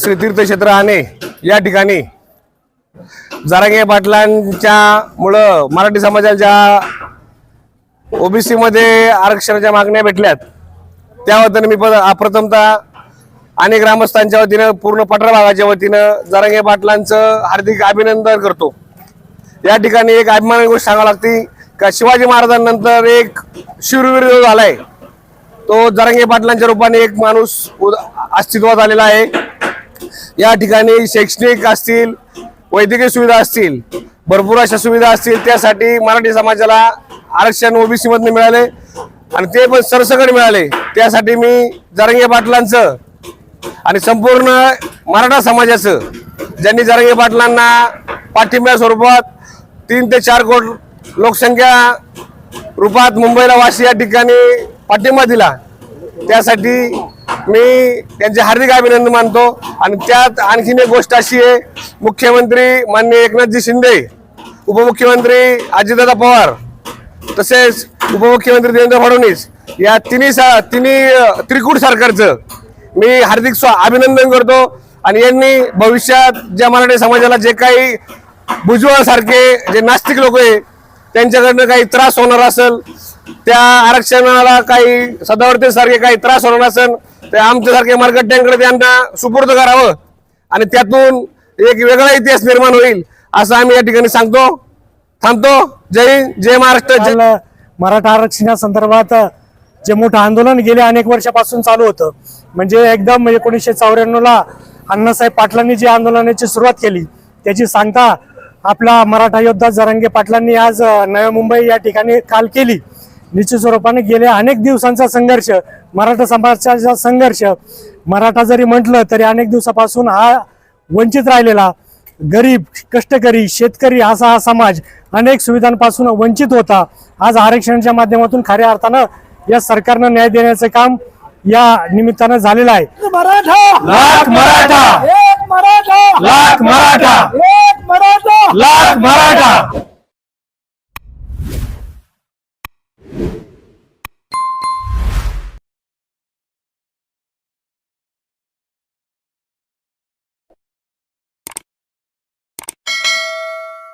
श्री तीर्थक्षेत्र आणे या ठिकाणी. जारांगे पाटलांच्या मुळं मराठी समाजाच्या ओबीसी मध्ये आरक्षणाच्या मागण्या भेटल्यात. त्या वतीनं मी प्रथमतः आणि ग्रामस्थांच्या वतीनं पूर्ण पठार भागाच्या वतीनं जारांगे पाटलांचं हार्दिक अभिनंदन करतो. या ठिकाणी एक अभिमान गोष्ट सांगावी लागते का शिवाजी महाराजांनंतर एक शूरवीर जो झालाय. तो जरंगे पाटलांच्या रूपाने एक माणूस अस्तित्वात आलेला आहे. या ठिकाणी शैक्षणिक असतील वैद्यकीय सुविधा असतील भरपूर अशा सुविधा असतील त्यासाठी मराठी समाजाला आरक्षण ओबीसी मधून मिळाले आणि ते पण सरसकट मिळाले. त्यासाठी मी जरंगे पाटलांचं आणि संपूर्ण मराठा समाजाचं ज्यांनी जरंगे पाटलांना पाठिंब्या स्वरूपात तीन ते चार कोट लोकसंख्या रूपात मुंबईला वाशी या ठिकाणी पाठिंबा दिला त्यासाठी मी त्यांचे हार्दिक अभिनंदन मानतो. आणि त्यात आणखीन एक गोष्ट अशी आहे मुख्यमंत्री माननीय एकनाथजी शिंदे उपमुख्यमंत्री अजितदादा पवार तसेच उपमुख्यमंत्री देवेंद्र फडणवीस या तिन्ही सा तिन्ही त्रिकूट सरकारचं मी हार्दिक स्वा अभिनंदन करतो. आणि यांनी भविष्यात ज्या मराठी समाजाला जे काही भुजबळसारखे जे नास्तिक लोक आहे त्यांच्याकडनं काही त्रास होणार असेल त्या आरक्षणाला काही सदावर्तीसारखे काही त्रास होणार असेल ते आमच्यासारखे मार्गट्यांकडे त्यांना सुपूर्द करावं. आणि त्यातून एक वेगळा इतिहास निर्माण होईल असं आम्ही या ठिकाणी सांगतो. थांबतो. जय हिंद जय महाराष्ट्र जय मराठा आरक्षणासंदर्भात जे मोठं आंदोलन गेल्या अनेक वर्षापासून चालू होतं. म्हणजे एकदम एकोणीसशे चौऱ्याण्णव ला अण्णासाहेब पाटलांनी जी आंदोलनाची सुरुवात केली त्याची सांगता आपला मराठा योद्धा जरांगे पाटलांनी आज नव्या नवी मुंबई या ठिकाणी काल केली. निश्चित स्वरूपाने गेल्या अनेक दिवसांचा संघर्ष मराठा समाजाचा संघर्ष. मराठा जरी म्हटलं तरी अनेक दिवसापासून हा वंचित राहिलेला गरीब कष्टकरी शेतकरी असा हा समाज अनेक सुविधांपासून वंचित होता. आज आरक्षणाच्या माध्यमातून खऱ्या अर्थानं या सरकारनं न्याय देण्याचं काम या निमित्तानं झालेलं आहे. मराठा! लाख मराठा! एक मराठा! लाख मराठा! एक मराठा! लाख मराठा!